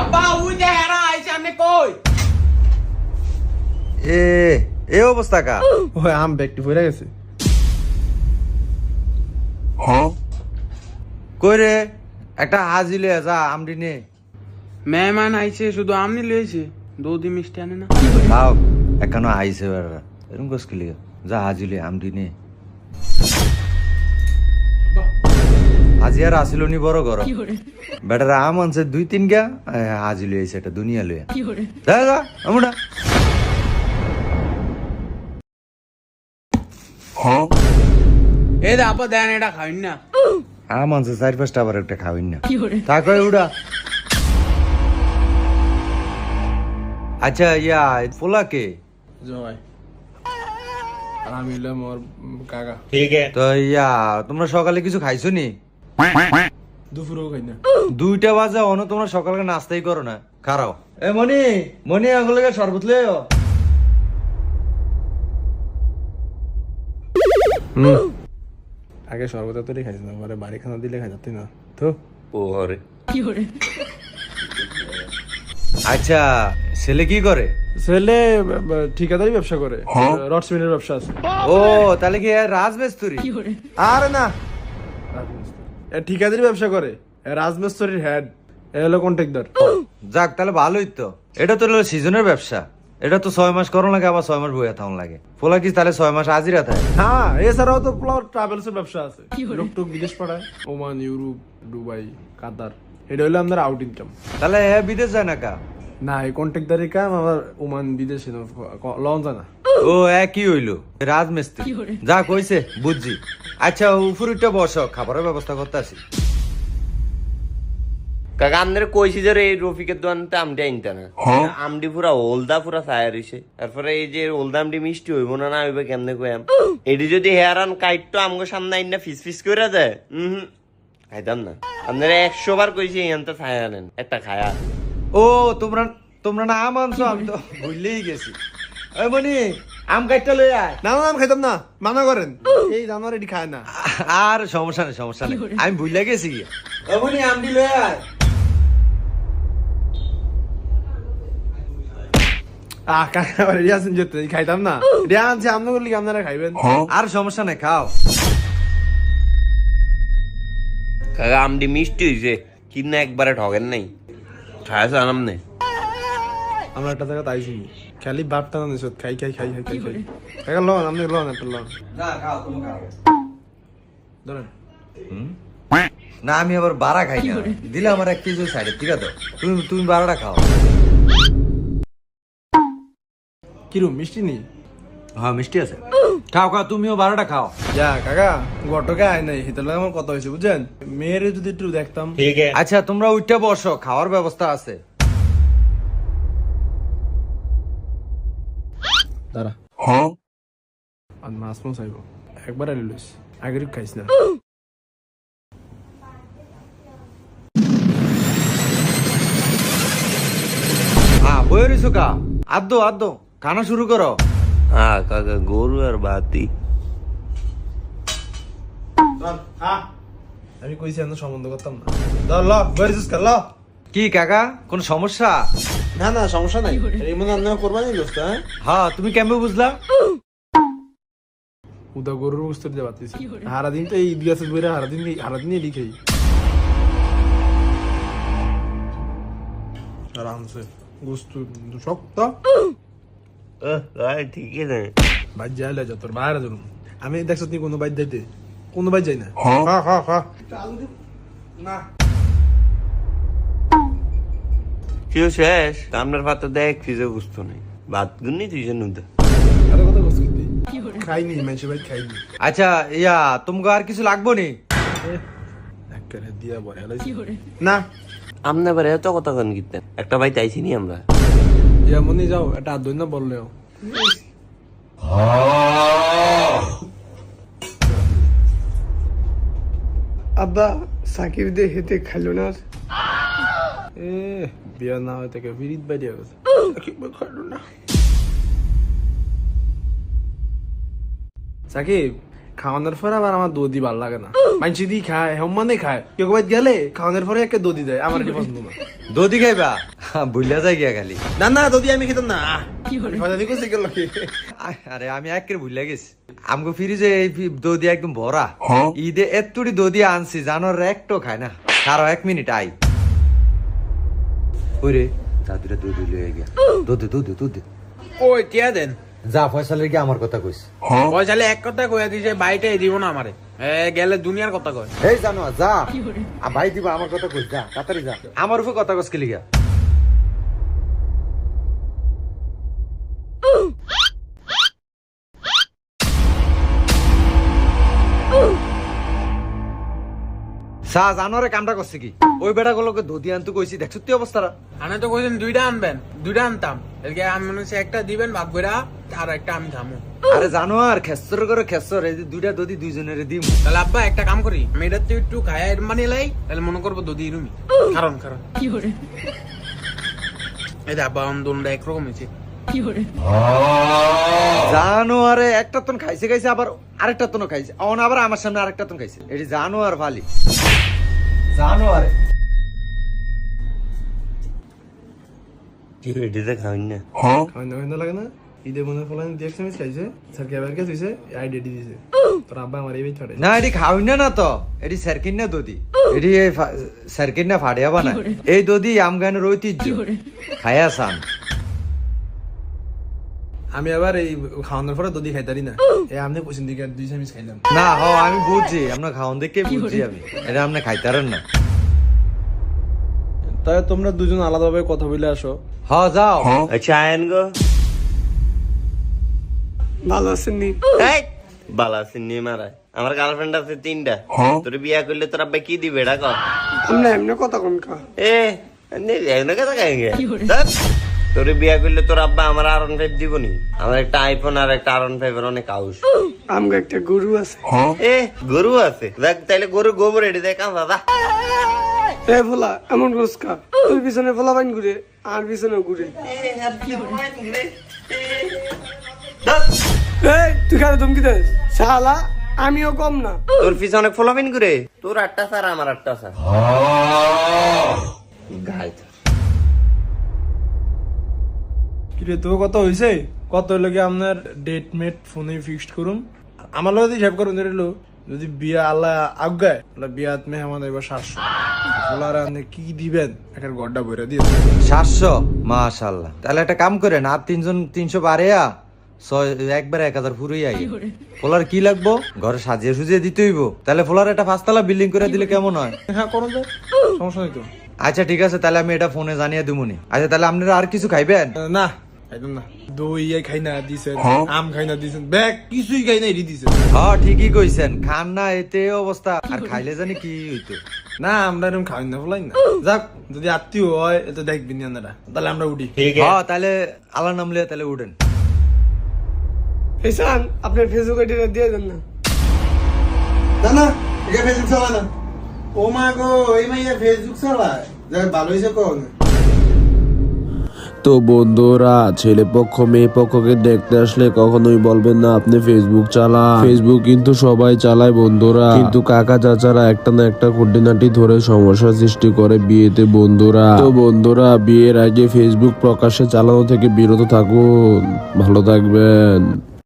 আব্বা ওই যে হেরা আইছে আপনি কই এ এ অবস্থা কা ওই আম ব্যাগটি পড়ে গেছে। কই রে? একটা হাজি লয়ে যা আমডি নে। মেহমান আইছে শুধু আমনি লইছে। দুধি মিষ্টি আনে না। তাও এখানো আইছে বেড়া। এরকম কি যা হাজি লয়ে আমডি নে। আজি আর আসিল নি বড় ঘর বেটার আম আনছে দুই তিন গা এ, হাজি লয়ে আইছে এটা দুনিয়া লয়ে যা যা আমুটা এই দে দেন এটা খাইন না। আম আনছে চার পাঁচটা আবার একটা খাওয়াইন না। থাকো উড়া। আচ্ছা ইয়া পোলা কে? জয় আমি হইলাম ওর কাকা। তো ইয়া তোমরা সকালে কিছু খাইছো নি? দুপুরেও খাই না দুইটা বাজে অন তোমরা সকালে নাস্তাই করো না। খারাও। এ মনি মনি আগলে শরবত লে আগে সর্বদা তৈরি খাইছি না পরে বাড়ি খানা দিলে খাই যাতে না? তো আচ্ছা ছেলে কি করে? ছেলে ঠিকাদারি ব্যবসা করে। রড সিমেন্টের ব্যবসা আছে। ও তাহলে কি রাজমেস্তুরি? আরে না ঠিকাদারি ব্যবসা করে এ রাজমিস্ত্রির হেড এ হলো কন্ট্রাক্টর যাক তাহলে ভালোই তো। এটা তো হলো সিজনের ব্যবসা। এটা তো ছয় মাস করো লাগে আবার ছয় মাস বইয়া থাকুন লাগে। পোলা কি তাহলে ছয় মাস হাজিরা থাকে? হ্যাঁ এছাড়াও তো ট্রাভেলস এর ব্যবসা আছে। লোক টোক বিদেশ পাঠায় ওমান ইউরোপ দুবাই কাতার। এটা হলো আমাদের আউট ইনকাম তাহলে হ্যাঁ বিদেশ যায় না কা? না এই কন্ট্রাক্টারি কাম আমার ওমান বিদেশে লঞ্চ জানা ও একই হইল। রাজমিস্ত্রি। যা কইছে বুঝছি। আচ্ছা উপরটা বসো খাবারের ব্যবস্থা করতে আসি। কাকা আমাদের কইছি যে এই রফিকের দোকানতে আমডি আনতে না। আমডি পুরা ওলদা পুরা ছায়া রইছে। তারপরে এই যে ওলদা আমডি মিষ্টি হইব না না হইবে কেমনে কইয়াম? এটি যদি হেয়ারান কাইটটো আমগো সামনে আইনা ফিস ফিস করে দেয় হুম। খাইতাম না। আপনারা একশো বার কইছি এখানটা ছায়া আনেন একটা খায়া। ও তোমরা তোমরা না আম আনছো আমি তো ভুললেই গেছি। ওই মনি আম কাটটা লই আয়। না না আমি খাইতাম না। মানা করেন। এই জানোয়ার এটি খায় না। আর সমস্যা নেই সমস্যা নেই। আমি ভুলে গেছি গিয়ে ওই মনি আমডি লই আয়। আহ কাকা রেডি আছেন যেতে। খাইতাম না। রেডি আনছে আপনার করলে আপনারা খাইবেন। আর সমস্যা নেই খাও। কাকা আমডি মিষ্টি হইছে। কিনা একবারে ঠগেন নাই। খায়া জানাম নেই। আমরা একটা জায়গা তাইছি খালি বাপটা না নিছত খাই খাই খাই খাই খাই খাই। কাকা লন আপনি লন একটা লন। না খাও তুমি খাও। ধরেন। না আমি আবার বাড়া খাই না। দিলে আমার এক কেজি সাইডে ঠিক আছে? তুমি তুমি বারোটা খাও। কিরম মিষ্টি নি হ্যাঁ মিষ্টি আছে। খাও খাও তুমিও বারোটা খাও। যা কাকা গটকে আয় নাই হিতালে আমার কথা হয়েছে বুঝছেন? মেয়েরে যদি একটু দেখতাম। আচ্ছা তোমরা উঠতে বসো খাওয়ার ব্যবস্থা আছে। দাঁড়া আর মাছ মাছ আইব একবার আলি লইস আগের খাইস না। হ্যাঁ বই রইছো কা? আদ্দো আদ্দো খানা শুরু করো। হ্যাঁ কাকা গরু আর বাতি। আমি কইছি আমি সম্বন্ধ করতাম না। ধর ল বেরিস ল। কি কাকা? কোন সমস্যা? না না সমস্যা নাই। এই মনে আপনারা করবানি দোস্ত হ্যাঁ? হ্যাঁ তুমি কেমন বুঝলা? উদা গরুর বুঝতে দিতে পারতেছি হারা দিন তো এই ইতিহাসে বইরা হারা দিন হারা দিন লিখেই। আরামসে গুস্তু শক্ত। ঠিক আছে বাইর যাই লে যা তোর বাইরে ধরুন আমি দেখছ তুমি কোনো বাইর যাইতে কোনো বাইর যাই না? হ্যাঁ। হ্যাঁ হ্যাঁ না। কেউ শেষ? আপনার পাতা দেখ ফিজে বুঝতো নেই। ভাত গুনি তুই যে নুদা আরে কথা কস কি খাইনি মানুষের বাইর খাইনি। আচ্ছা ইয়া তোমাকে আর কিছু লাগবো নি? দিয়া বলে না। আমনে বারে এত কথা কন কীর্তেন একটা ভাই তাইছি নি আমরা? ইয়া মনে যাও এটা আর দৈন্য বললেও আব্বা সাকিব দে হেতে খাইলো না এ বিয়া না সাকিব খাইলো না সাকিব খাওয়ানোর পরে আবার আমার দধি ভালো লাগে না মানসি দি খায় হেমানে খায় কেউ কবাই গেলে খাওয়ানোর পরে একটা দধি দেয় আমার এটা পছন্দ না দদি খাইবা বুঝলা যাই গিয়া খালি না না দধি আমি খেতাম না কি? আরে আমি একের ভুলে গেছি আমগো ফ্রিজে এই ফি- একদম ভরা ঈদে এতুড়ি দদি আনছি জানোর একটো খায় না কারও এক মিনিট আই ওরে দুটা দুধ লয়ে গিয়া দুধ দুধ দুধ। ওই টিয়া দেন? যা ফয়সালের কি আমার কথা কইস পয়সালে এক কথা কইয়া দিছে বাইটে দিব না আমারে। এ গেলে দুনিয়ার কথা কয়। এই জানো যা। আ, ভাই দিবা আমার কথা কইস যা তাড়াতাড়ি যা। আমার উপর কথা কইস লিগা? সা জানোরে কামটা করছে কি? ওই বেটা গুলোকে ধুতি আনতে কইছি দেখ সত্যি অবস্থাটা আনে তো কইছেন দুইটা আনবেন দুইটা আনতাম। এদিকে আমি মনে হচ্ছে একটা দিবেন ভাগ করে আর একটা আমি খামু আরে জানো আর খেসর করে খেসর এই যে দুইটা দদি দুইজনের দিম। তাহলে আব্বা একটা কাম করি আমি এটার থেকে একটু খায়া মানে লাই তাহলে মনে করব দদি রুমি কারণ কারণ। এই আব্বা দোনটা একরকম হয়েছে। একটা তন খাইছে খাইছে আবার আরেকটা তন খাইছে। অন আবার আমার সামনে আরেকটা তন খাইছে। এটি জানো আর ভালি জানো আরে কি এটিতে খাওয়াই না খাওয়ানো খাওয়ানো লাগে না? ঈদে মনে ফলান দিয়ে একসাথে খাইছে স্যার কেবার কে দিছে আইডিয়া দিছে। তোর আব্বা আমার এই ছড়ে না এটি খাওই না না তো। এটি সার্কিন না দদি এটি সার্কিন না ফাড়িয়া বানা এই দদি আমগানের ঐতিহ্য। খায়া সান আমি আবার এই খাওয়ানোর পরে দধি খাইতারি না। এই আপনি পছন্দ দিকে দুই চামিচ খাইলাম। না হ আমি বুঝছি আপনার খাওয়ান দেখে বুঝছি আমি। এটা আপনি খাইতারেন না। তাই তোমরা দুজন আলাদাভাবে কথা বলে আসো। হ যাও। আচ্ছা আয়ন গো। ভালো আছেন নি এই বালা সিন্নি মারায়। আমার গার্লফ্রেন্ড আছে তিনটা। তোর বিয়া করলে তোর আব্বা কি দিবে এটা কর। আমরা এমনি কথা কোন কা। এ এমন কথা কাহিঙ্গে তোর বিয়া করলে তোর আব্বা আমার আর ফাইভ দিব নি আমার একটা আইফোন আর একটা আর ফাইভ এর অনেক আউস। আমগো একটা গরু আছে। এ গরু আছে। দেখ তাইলে গরু গোবর এটি দেখ দাদা এ ভোলা এমন রোজকা তোর পিছনে ভোলা বাইন ঘুরে আর পিছনে ঘুরে। এই তুই খালি ধমকি দেস? শালা আমিও কম না। তোর পিছনে অনেক ফলোবিন করে তোর আটটা স্যার আমার আটটা স্যার। গাই তোর। তো কত হইছে? কত লাগে আপনার ডেট মেট ফোনে ফিক্সড করুন আমার লগে হিসাব করুন ধরিল যদি বিয়া আল্লাহ আজ্ঞায় তাহলে বিয়াত মেহমান এবার সাতশো। বলার আপনি কি দিবেন? একটা গড্ডা বইরা দিয়ে সাতশো? মাশাল্লাহ তাহলে একটা কাম করেন আর তিনজন তিনশো পারেয়া ছয় একবারে এক হাজার পুরোই আই। ফোলার কি লাগবো? ঘরে সাজিয়ে সুজিয়ে দিতে হইব। তাহলে ফোলার একটা পাঁচতলা বিল্ডিং করে দিলে কেমন হয়? হ্যাঁ করুন তো। সমস্যা নেই তো। আচ্ছা ঠিক আছে তাহলে আমি এটা ফোনে জানিয়ে দিবনি আচ্ছা তাহলে আপনারা আর কিছু খাইবেন? না খাইতাম না। দই খাই না দিছেন। আম খাই না দিছেন। ব্যাগ কিছুই খাই না এটি দিছেন। হ্যাঁ ঠিকই কইছেন। খান না এতে অবস্থা। আর খাইলে জানি কি হইতো। না আমরা এরকম খাই না বলাই না। যাক যদি আত্মীয় হয় এতে দেখবেন আপনারা। তাহলে আমরা উঠি। হ্যাঁ তাহলে আল্লাহ নামলে তাহলে উঠেন। হেসান আপনার ফেসবুক আইডিটা দিয়ে দেন না। না না এটা ফেসবুক চালায় না। ও মা গো এই মাইয়া ফেসবুক চালায়। যাক ভালো হয়েছে কোন। তো বন্ধুরা, ছেলে পক্ষ, মেয়ে পক্ষকে দেখতে আসলে কখনোই বলবেন না, আপনি ফেসবুক চালা ফেসবুক কিন্তু সবাই চালায় বন্ধুরা। কিন্তু কাকা চাচারা একটা না একটা খুঁটিনাটি ধরে সমস্যা সৃষ্টি করে বিয়েতে বন্ধুরা। তো বন্ধুরা, বিয়ের আগে ফেসবুক প্রকাশ্যে চালানো থেকে বিরত থাকুন। ভালো থাকবেন।